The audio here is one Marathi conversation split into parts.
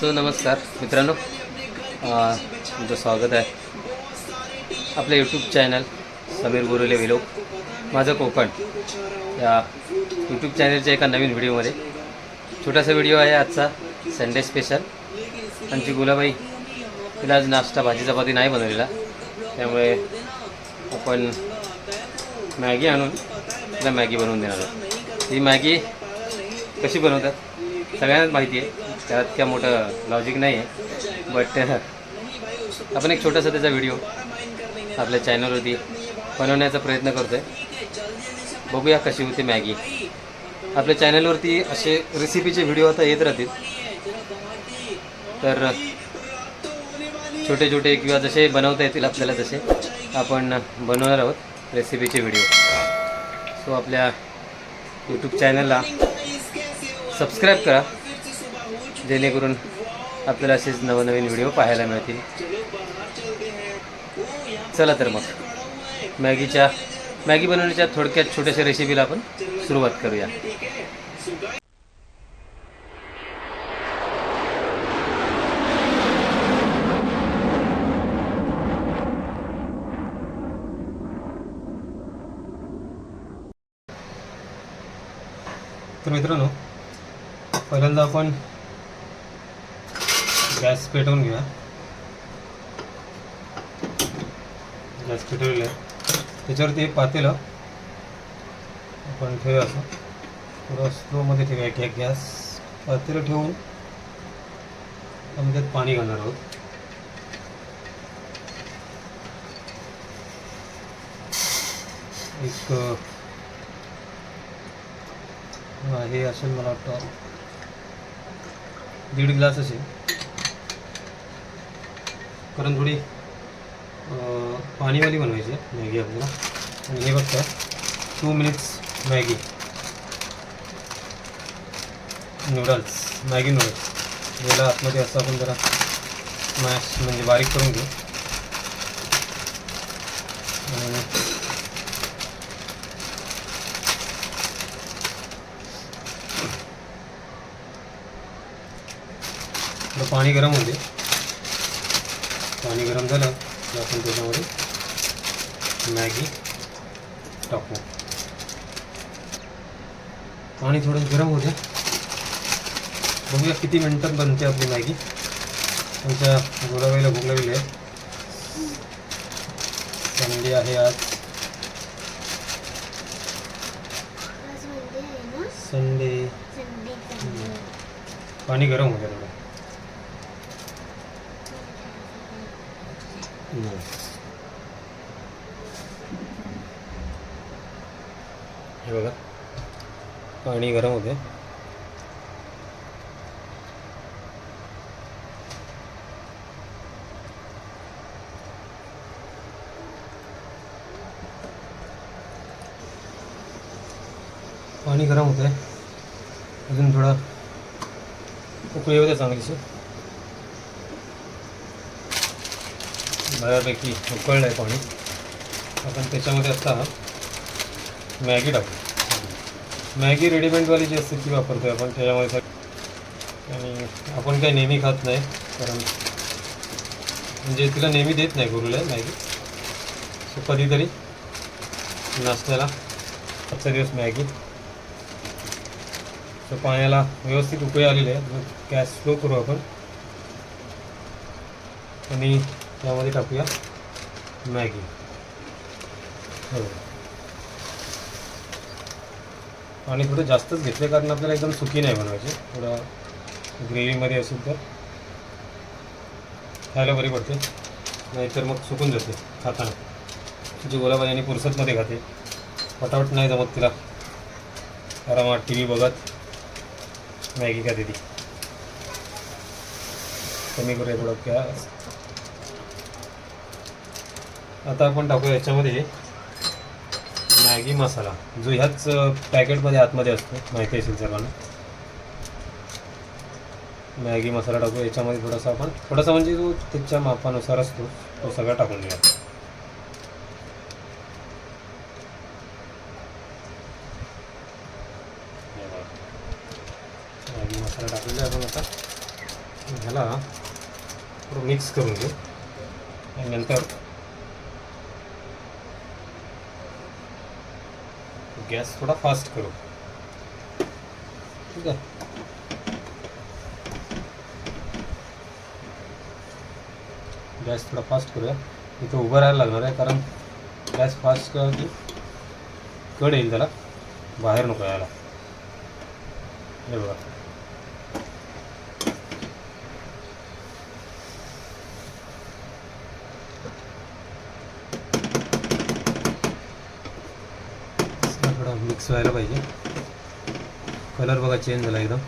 सो नमस्कार मित्रांनो. तुमचं स्वागत आहे आपल्या यूट्यूब चॅनल समीर बोरुले विलो माझं कोकण. या यूट्यूब चॅनलच्या एका नवीन व्हिडिओमध्ये छोटासा व्हिडिओ आहे आजचा संडे स्पेशल आमची गुलाबाई तिला आज नाश्ता भाजी चपाती नाही बनवलेला. त्यामुळे आपण मॅगी आणून तिला मॅगी बनवून देणार आहोत. ही मॅगी कशी बनवतात सगळ्यांनाच माहिती आहे. त्यात काय मोठं लॉजिक नाही आहे बट आपण एक छोटासा त्याचा व्हिडिओ आपल्या चॅनलवरती बनवण्याचा प्रयत्न करतो आहे बघूया कशी होती मॅगी. आपल्या चॅनलवरती असे रेसिपीचे व्हिडिओ आता येत राहतील. तर छोटे छोटे किंवा जसे बनवता येतील आपल्याला तसे आपण बनवणार आहोत रेसिपीचे व्हिडिओ सो आपल्या यूट्यूब चॅनलला सबस्क्राईब करा. जेणेकरून आपल्याला असेच नवनवीन व्हिडिओ पाहायला मिळतील. चला तर मग. मॅगीच्या मॅगी बनवण्याच्या थोडक्यात छोट्याशा रेसिपीला आपण सुरुवात करूया. तर मित्रांनो पहिल्यांदा आपण गॅस पेटवून घ्या गॅस पेटवलेलं आहे. त्याच्यावरती एक पातेलं आपण ठेवूया असं. थोडं स्लोमध्ये ठेवूया की गॅस पातेलं ठेवून. आपण त्यात पाणी घालणार आहोत. एक हे असेल मला वाटतं. दीड ग्लास असेल. कारण थोडी पाणीवाली बनवायची आहे मॅगी आपल्याला. आणि हे बघता two minutes Maggi. Noodles Maggi noodles याला आतमध्ये असं आपण जरा मॅश म्हणजे बारीक करून घेऊ. पाणी गरम होते पाणी गरम झालं की आपण त्याच्यामध्ये मॅगी टाकू. पाणी थोडं गरम होते बघूया किती मिनटात बनते आपली मॅगी. आमच्या गोलाबाईला भूक आहे. संडे आहे आज. संडे पाणी गरम होते थोडं. हे बघा पाणी गरम होते पाणी गरम होते अजून थोडं उकळी होते चांगलीशी बऱ्यापैकी उकळलं आहे पाणी. आपण त्याच्यामध्ये असता मॅगी टाकू. मॅगी रेडीमेडवाली जी असते ती वापरतो आपण त्याच्यामध्ये आणि आपण काही नेहमी खात नाही कारण म्हणजे तिला नेहमी देत नाही गुरुला मॅगी. सो कधीतरी नाश्त्याला आजचा दिवस मॅगी. तर पाण्याला व्यवस्थित उकळी आलेली आहे. गॅस स्लो करू आपण. आणि त्यामध्ये टाकूया. मॅगी. हो. आणि थोडं जास्तच घेतलं कारण आपल्याला एकदम सुकी नाही बनवायची. थोडं ग्रेव्हीमध्ये असेल तर. खायला बरी पडते. नाहीतर मग सुकून जाते खाताना. तुझी गोलाबाई आणि पुरसतमध्ये खाते. पटापट नाही जमत तिला. आरामात टी व्ही बघत मॅगी खाते ती. कमी करूया थोडं गॅस. आता आपण टाकूया याच्यामध्ये मॅगी मसाला जो ह्याच पॅकेटमध्ये आतमध्ये असतो माहिती असेल सर्वांना. मॅगी मसाला टाकू याच्यामध्ये थोडासा आपण थोडासा म्हणजे जो त्याच्या मापानुसार असतो तो सगळा टाकून घ्या मॅगी मसाला टाकलेला आपण आता. ह्याला थोडं मिक्स करून घेऊ. आणि नंतर गॅस थोडा फास्ट करू. ठीक आहे? गॅस थोडा फास्ट करूया. इथं उभं राहायला लागणार आहे कारण गॅस फास्ट केला की कड येईल त्याला. बाहेर नको यायला. हे बघा असं थोडं मिक्स व्हायला पाहिजे. कलर बघा चेंज झाला एकदम.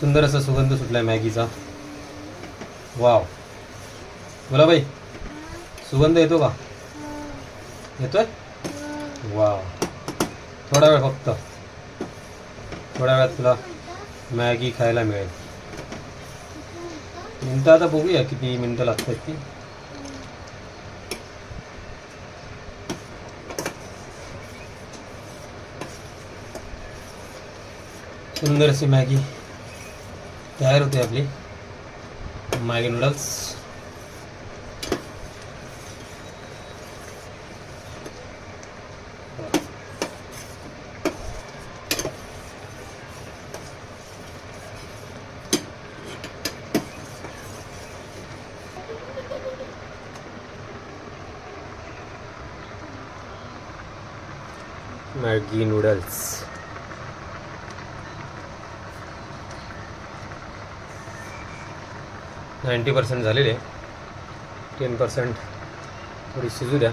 सुंदर असा सुगंध सुटलाय मॅगीचा. वाव बोला बाई. सुगंध येतो का? येतोय? वा थोडा वेळ फक्त. थोड्या वेळात तुला मॅगी खायला मिळेल. मिनटं आता बघूया किती मिनटं लागतात ती. सुंदर अशी मॅगी तयार होते आपली. Maggi noodles. Maggi noodles. Ninety percent झालेले. टेन पर्सेंट थोडी शिजू द्या.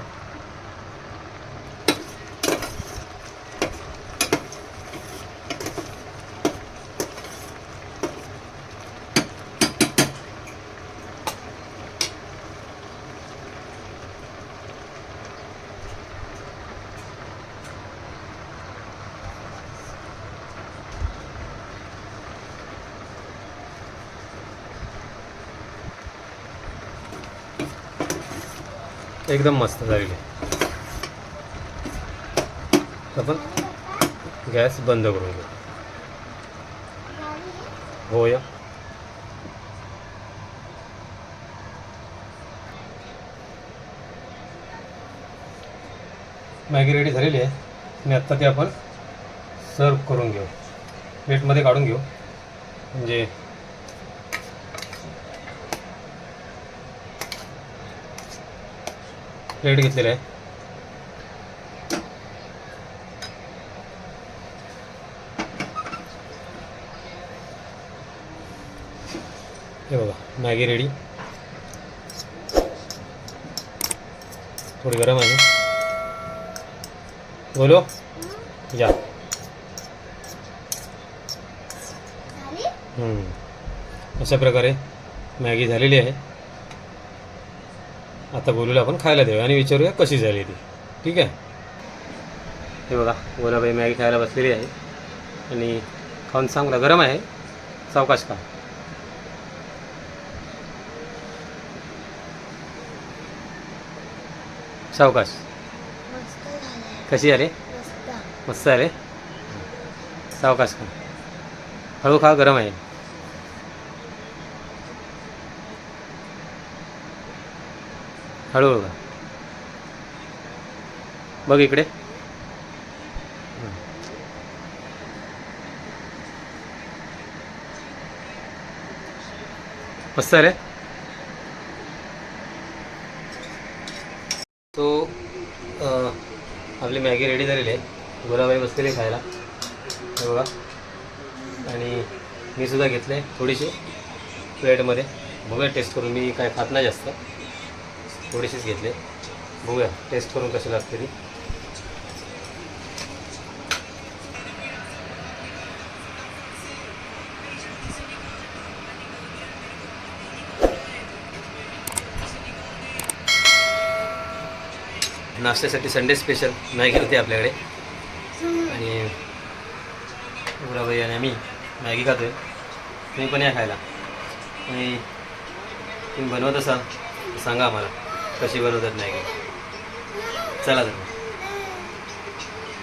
एकदम मस्त झालेली आपण गॅस बंद घेऊ हो या? मॅगी रेडी झालेली आहे आणि आत्ता ते आपण सर्व करून घेऊ. प्लेटमध्ये काढून घेऊ. म्हणजे प्लेट घेतलेलं आहे. हे बघा मॅगी रेडी थोडी गरम आहे. बोलो. या. अशा प्रकारे मॅगी झालेली आहे. आता गोलूला आपण खायला देऊया आणि विचारूया कशी झाली ती. ठीक आहे? हे बघा गोलाबाई मॅगी खायला बसलेली आहे. आणि खाऊन चांगला गरम आहे. सावकाश खा. सावकाश. कशी आले? मस्त. मस्त आले? सावकाश खा. हळू खा गरम आहे. हळूहळू का बघ इकडे. मस्त आहे रे. तो आपली मॅगी रेडी झालेली आहे. गुलाबाई बसलेली खायला. हे बघा. आणि मी सुद्धा घेतले थोडीशी प्लेटमध्ये बघूया टेस्ट करून मी काय खात नाही जास्त. थोडीशीच घेतले. बघूया टेस्ट करून कशी लागते ती. नाश्त्यासाठी संडे स्पेशल मॅगी होती आपल्याकडे. आणि भाई आणि आम्ही मॅगी खातोय. तुम्ही पण या खायला. आणि तुम्ही बनवत असाल सांगा आम्हाला. कशी बनवतात मॅगी? चला तर.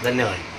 धन्यवाद.